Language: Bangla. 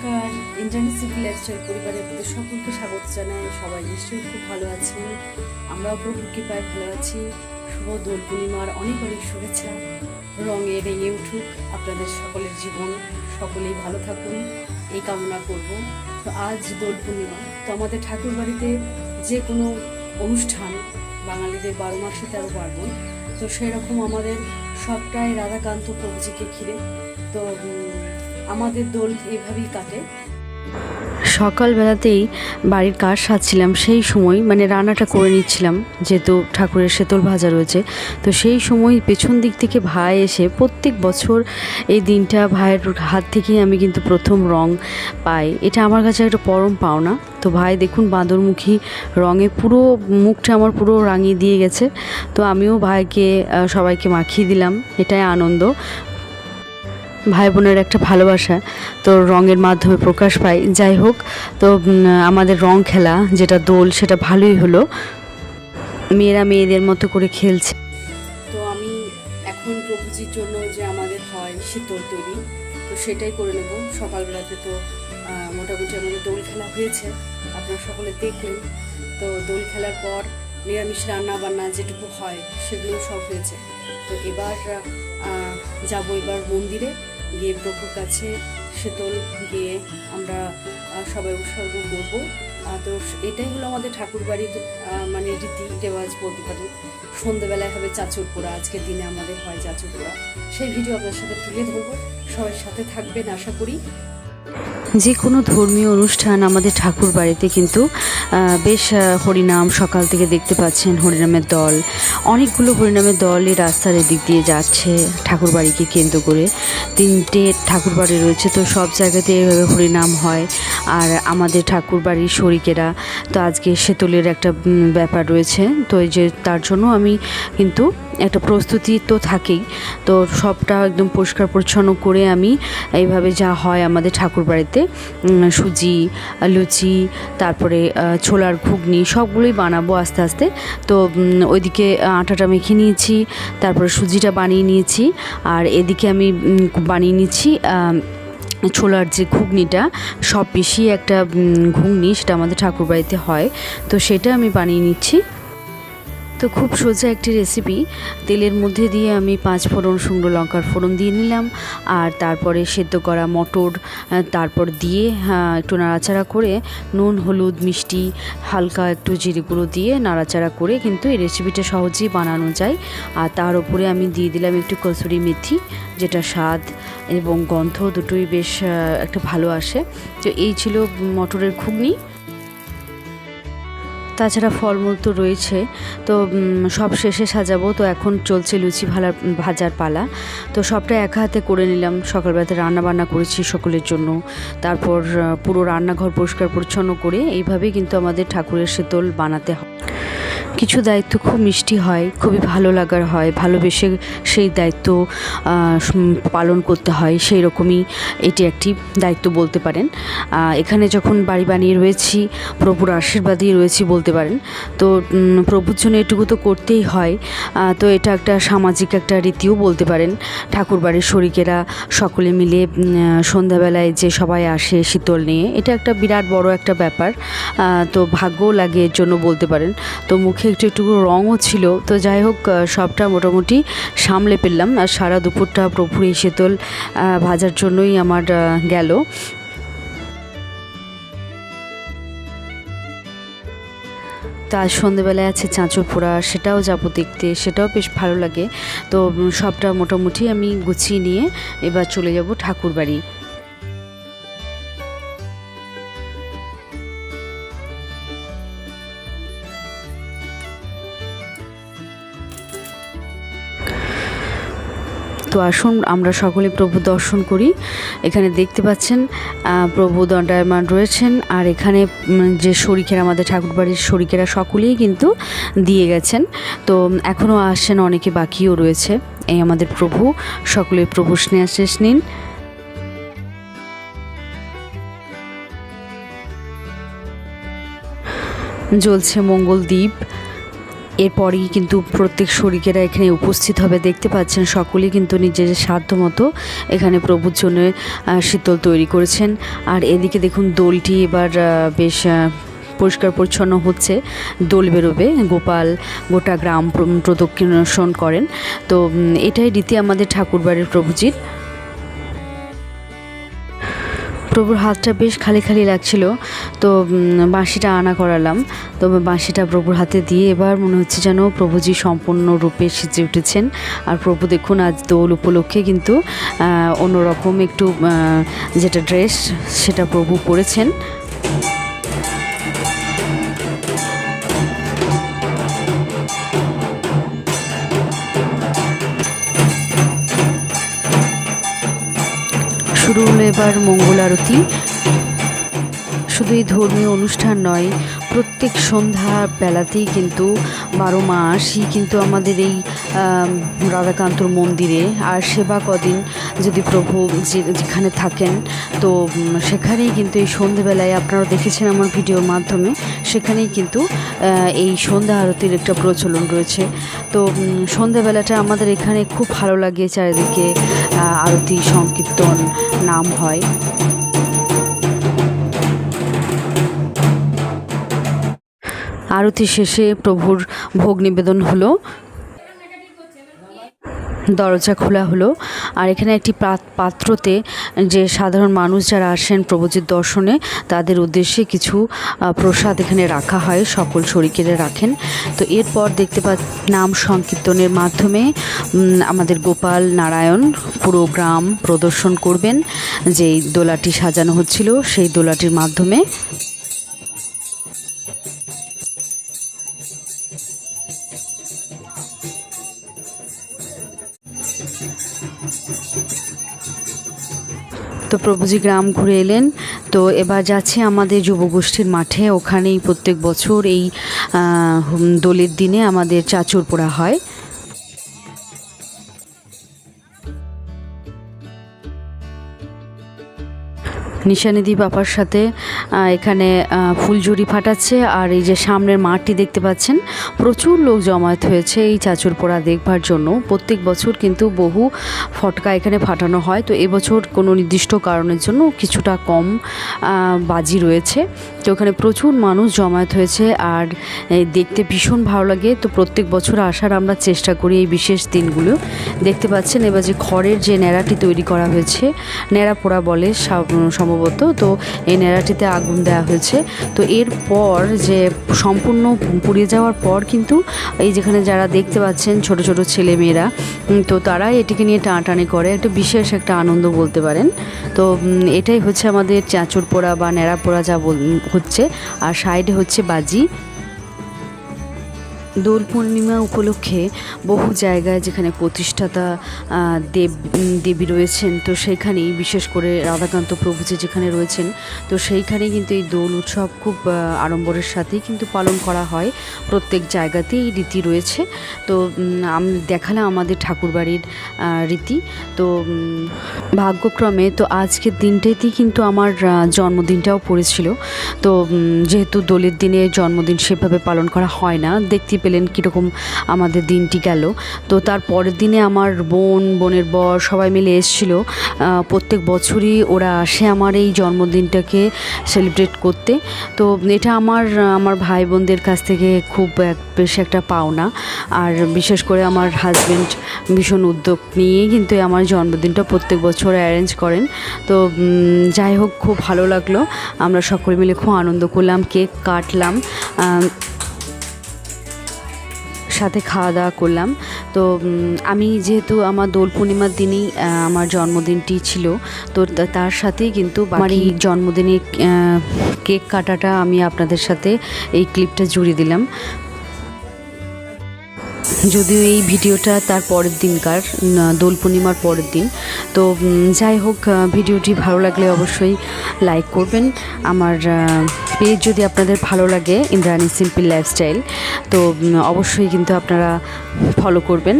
নমস্কার। ইন্টারনেট লেকচার পরিবারে আপনাদের সকলকে স্বাগত জানাই। সবাই নিশ্চয়ই খুব ভালো আছেন। আমরাও প্রভু কৃপায় ভালো আছি। শুভ দোল পূর্ণিমার অনেক অনেক শুভেচ্ছা। রঙে রেঙে উঠুক আপনাদের সকলের জীবন। সকলেই ভালো থাকুন। এই কামনা করব। তো আজ দোল পূর্ণিমা। তো আমাদের ঠাকুর বাড়িতে যে কোনো অনুষ্ঠান, বাঙালিদের বারো মাসে তেরো পার্বণ, তো সেরকম আমাদের সবটাই রাধাকান্ত প্রভুজিকে ঘিরে। তো আমাদের দোল এভাবেই কাটে। সকালবেলাতেই বাড়ির কাজ সাজছিলাম, সেই সময় মানে রান্নাটা করে নিচ্ছিলাম, যেহেতু ঠাকুরের শেতল ভাজা রয়েছে। তো সেই সময় পেছন দিক থেকে ভাই এসে প্রত্যেক বছর এই দিনটা ভাইয়ের হাত থেকেই আমি কিন্তু প্রথম রং পাই। এটা আমার কাছে একটা পরম পাওনা। তো ভাই, দেখুন বাঁদরমুখী রঙে পুরো মুখটা আমার পুরো রাঙিয়ে দিয়ে গেছে। তো আমিও ভাইকে সবাইকে মাখিয়ে দিলাম। এটাই আনন্দ। ভাই বোনের একটা ভালোবাসা তো রঙের মাধ্যমে প্রকাশ পায়। যাই হোক, তো আমাদের রং খেলা, যেটা দোল, সেটা ভালোই হলো। মেয়েরা মেয়েদের মতো করে খেলছে। তো আমি এখন প্রভুজির জন্য যে আমাদের হয় শীতল তৈরি, তো সেটাই করে নেব। সকালবেলাতে তো মোটামুটি আমাদের দোল খেলা হয়েছে, আপনারা সকলে দেখলেন। তো দোল খেলার পর নিরামিষ রান্না বান্না যেটুকু হয় সেগুলো সব হয়েছে। তো এবার যাব এবার মন্দিরে। গিয়ে প্রভুর কাছে শীতল গিয়ে আমরা সবাই উৎসর্গ করব। তো এটাই হলো আমাদের ঠাকুর বাড়ির মানে রীতি রেওয়াজ বলতে পারি। সন্ধ্যেবেলায় হবে চাচুর পোড়া আজকের দিনে আমাদের হয় চাচুর পোড়া সেই ভিডিও আপনার সাথে তুলে ধরবো। সবার সাথে থাকবেন, আশা করি। যে কোনো ধর্মীয় অনুষ্ঠান আমাদের ঠাকুর বাড়িতে কিন্তু বেশ হরিনাম সকাল থেকে দেখতে পাচ্ছেন হরিনামের দল। অনেকগুলো হরিনামের দল এই রাস্তার এদিক দিয়ে যাচ্ছে ঠাকুর বাড়িকে কেন্দ্র করে। তিনটে ঠাকুর বাড়ি রয়েছে, তো সব জায়গাতে এভাবে হরিনাম হয়। আর আমাদের ঠাকুর বাড়ির শরিকেরা, তো আজকে শীতলের একটা ব্যাপার রয়েছে, তো এই যে তার জন্য আমি কিন্তু একটা প্রস্তুতি তো থাকেই। তো সবটা একদম পরিষ্কার পরিচ্ছন্ন করে আমি এইভাবে যা হয় আমাদের ঠাকুর বাড়িতে সুজি লুচি তারপরে ছোলার ঘুগনি সবগুলোই বানাবো আস্তে আস্তে। তো ওইদিকে আটাটা মেখে নিয়েছি তারপরে সুজিটা বানিয়ে নিয়েছি আর এদিকে আমি বানিয়ে আম, ছোলার যে ঘুগনিটা সব বেশি একটা ঘুগনি সেটা আমাদের ঠাকুরবাড়িতে হয়। তো সেটা আমি বানিয়ে নিচ্ছি। তো খুব সোজা একটি রেসিপি তেলের মধ্যে দিয়ে আমি পাঁচ ফোড়ন শুকনো লঙ্কার ফোড়ন দিয়ে নিলাম। আর তারপরে সেদ্ধ করা মটর তারপর দিয়ে একটু নাড়াচাড়া করে নুন, হলুদ, মিষ্টি, হালকা একটু জিরে গুঁড়ো দিয়ে নাড়াচাড়া করে কিন্তু এই রেসিপিটা সহজেই বানানো যায়। আর তার উপরে আমি দিয়ে দিলাম একটু কসুরি মেথি যেটা স্বাদ এবং গন্ধ দুটোই বেশ একটা ভালো আসে। তো এই ছিল মটরের ঘুগনি তাছাড়া ফলমূল তো রয়েছে। তো সব শেষে সাজাবো। তো এখন চলছে লুচি ভালার, ভাজার পালা। তো সবটা এক হাতে করে নিলাম। সকালবেলাতে রান্না বান্না করেছি সকলের জন্য। তারপর পুরো রান্নাঘর পরিষ্কার পরিচ্ছন্ন করে এইভাবেই কিন্তু আমাদের ঠাকুরের শীতল বানাতে হয় কিছু দায়িত্ব খুব মিষ্টি হয়, খুবই ভালো লাগার হয়, ভালোবেসে সেই দায়িত্ব পালন করতে হয় সেই রকমই এটি একটি দায়িত্ব বলতে পারেন। এখানে যখন বাড়ি বানিয়ে রয়েছি, প্রভুর আশীর্বাদই রয়েছি বলতে পারেন। তো প্রভুর জন্য এটুকু তো করতেই হয়। তো এটা একটা সামাজিক একটা রীতিও বলতে পারেন। ঠাকুর বাড়ির শরিকেরা সকলে মিলে সন্ধ্যাবেলায় যে সবাই আসে শীতল নিয়ে, এটা একটা বিরাট বড় একটা ব্যাপার। তো ভাগ্যও লাগে এর জন্য বলতে পারেন। তো মুখে একটু একটু রঙও ছিল। তো যাই হোক সবটা মোটামুটি সামলে পেলাম আর সারা দুপুরটা প্রভুর এই শীতল ভাজার জন্যই আমার গেল। তা সন্ধেবেলায় আছে চাঁচর পোড়া, সেটাও যাব দেখতে, সেটাও বেশ ভালো লাগে। তো সবটা মোটামুটি আমি গুছিয়ে নিয়ে এবার চলে যাব ঠাকুর তো আসুন, আমরা সকলে প্রভু দর্শন করি। এখানে দেখতে পাচ্ছেন প্রভু দণ্ডায়মান রয়েছেন, আর এখানে যে শরিকেরা, আমাদের ঠাকুরবাড়ির শরিকেরা সকলেই কিন্তু দিয়ে গেছেন। তো এখনও আসছেন অনেকে বাকিও রয়েছে। এই আমাদের প্রভু, সকলে প্রভু স্নেহাশেষ নিন। জ্বলছে মঙ্গল দ্বীপ। এরপরেই কিন্তু প্রত্যেক শরিকেরা এখানে উপস্থিত হবে। দেখতে পাচ্ছেন সকলেই কিন্তু নিজের সাধ্য মতো এখানে প্রভুর জন্য শীতল তৈরি করেছেন। আর এদিকে দেখুন দোলটি এবার বেশ পরিষ্কার পরিচ্ছন্ন হচ্ছে। দোল বেরোবে, গোপাল গোটা গ্রাম প্র- প্রদক্ষিণাসন করেন। তো এটাই রীতি আমাদের ঠাকুরবাড়ির প্রভুজির। প্রভুর হাতটা বেশ খালি খালি লাগছিল। তো বাঁশিটা আনা করালাম। তো বাঁশিটা প্রভুর হাতে দিয়ে এবার মনে হচ্ছে যেন প্রভুজি সম্পূর্ণ রূপে সেজে উঠেছেন। আর প্রভু দেখুন, আজ দোল উপলক্ষে কিন্তু অন্যরকম একটু যেটা ড্রেস সেটা প্রভু পরেছেন। শুরু হলো এবার মঙ্গল আরতি। শুধু এই ধর্মীয় অনুষ্ঠান নয়, প্রত্যেক সন্ধ্যা বেলাতেই কিন্তু বারো মাসই কিন্তু আমাদের এই রাধাকান্তর মন্দিরে আর সেবা কদিন যদি প্রভু যেখানে থাকেন, তো সেখানেই কিন্তু এই সন্ধেবেলায় আপনারা দেখেছেন আমার ভিডিওর মাধ্যমে, সেখানেই কিন্তু এই সন্ধ্যা আরতির একটা প্রচলন রয়েছে। তো সন্ধ্যাবেলাটা আমাদের এখানে খুব ভালো লাগে চারিদিকে আরতি সংকীর্তন নাম হয়। আরতি শেষে প্রভুর ভোগ নিবেদন হলো। দরজা খোলা হলো। আর এখানে একটি পাত- পাত্রতে যে সাধারণ মানুষ যারা আসেন প্রভুজির দর্শনে, তাদের উদ্দেশ্যে কিছু প্রসাদ এখানে রাখা হয়, সকল শরিকেরা রাখেন। তো এরপর দেখতে পা, নাম সংকীর্তনের মাধ্যমে আমাদের গোপাল নারায়ণ পুরো গ্রাম প্রদর্শন করবেন। যেই দোলাটি সাজানো হচ্ছিল, সেই দোলাটির মাধ্যমে তো প্রভুজি গ্রাম ঘুরে এলেন। তো এবার যাচ্ছে আমাদের যুবগোষ্ঠীর মাঠে। ওখানেই প্রত্যেক বছর এই দোলের দিনে আমাদের চাচুর পোড়া হয়। নিশানিধি বাবার সাথে এখানে ফুলঝুরি ফাটাচ্ছে আর এই যে সামনের মাঠটি দেখতে পাচ্ছেন, প্রচুর লোক জমায়েত হয়েছে এই চাচুর পোড়া দেখবার জন্য। প্রত্যেক বছর কিন্তু বহু ফটকা এখানে ফাটানো হয়। তো এবছর কোনো নির্দিষ্ট কারণের জন্য কিছুটা কম বাজি রয়েছে। তো ওখানে প্রচুর মানুষ জমায়েত হয়েছে আর দেখতে ভীষণ ভালো লাগে। তো প্রত্যেক বছর আসার আমরা চেষ্টা করি এই বিশেষ দিনগুলো। দেখতে পাচ্ছেন এবার যে খড়ের যে ন্যাড়াটি তৈরি করা হয়েছে ন্যাড়া পোড়া বলে সম্ভবত, তো এই নেড়াটিতে আগুন দেওয়া হয়েছে। তো এরপর যে সম্পূর্ণ পুড়িয়ে যাওয়ার পর কিন্তু এই যেখানে যারা দেখতে পাচ্ছেন ছোট ছোট ছেলে মেয়েরা তো তারা এটিকে নিয়ে টানাটানি করে। একটা বিশেষ একটা আনন্দ বলতে পারেন। তো এটাই হচ্ছে আমাদের চাঁচুর পোড়া বা ন্যাড়া পোড়া যা হচ্ছে। আর সাইডে হচ্ছে বাজি। দোল পূর্ণিমা উপলক্ষে বহু জায়গায় যেখানে প্রতিষ্ঠাতা দেব দেবী রয়েছেন, তো সেইখানেই বিশেষ করে রাধাকান্ত প্রভুজি যেখানে রয়েছেন, তো সেইখানেই কিন্তু এই দোল উৎসব খুব আড়ম্বরের সাথেই কিন্তু পালন করা হয়। প্রত্যেক জায়গাতেই এই রীতি রয়েছে। তো আমি, দেখালাম আমাদের ঠাকুরবাড়ির রীতি। তো ভাগ্যক্রমে তো আজকের দিনটাতেই কিন্তু আমার জন্মদিনটাও পড়েছিল। তো যেহেতু দোলের দিনে জন্মদিন সেভাবে পালন করা হয় না, দেখতে পেলেন কীরকম আমাদের দিনটি গেল। তো তার পরের দিনে আমার বোন, বোনের বর সবাই মিলে এসেছিল। প্রত্যেক বছরই ওরা আসে আমার এই জন্মদিনটাকে সেলিব্রেট করতে। তো এটা আমার আমার ভাই বোনদের কাছ থেকে খুব বেশ একটা পাওনা। আর বিশেষ করে আমার হাজব্যান্ড ভীষণ উদ্যোগ নিয়েই কিন্তু আমার জন্মদিনটা প্রত্যেক বছর অ্যারেঞ্জ করেন। তো যাই হোক, খুব ভালো লাগল। আমরা সকলে মিলে খুব আনন্দ করলাম, কেক কাটলাম। আম, সাথে খাওয়া দাওয়া করলাম। তো আমি যেহেতু আমার দোল পূর্ণিমার দিনেই আমার জন্মদিনটি ছিল তো তার সাথেই কিন্তু আমার এই জন্মদিনে কেক কাটাটা আমি আপনাদের সাথে এই ক্লিপটা জুড়ে দিলাম। যদিও এই ভিডিওটা তার পরের দিনকার দোল পূর্ণিমার পরের দিন। তো যাই হোক ভিডিওটি ভালো লাগলে অবশ্যই লাইক করবেন। আমার পেজ যদি আপনাদের ভালো লাগে, ইন্দ্রাণী সিম্পল লাইফস্টাইল, তো অবশ্যই কিন্তু আপনারা ফলো করবেন।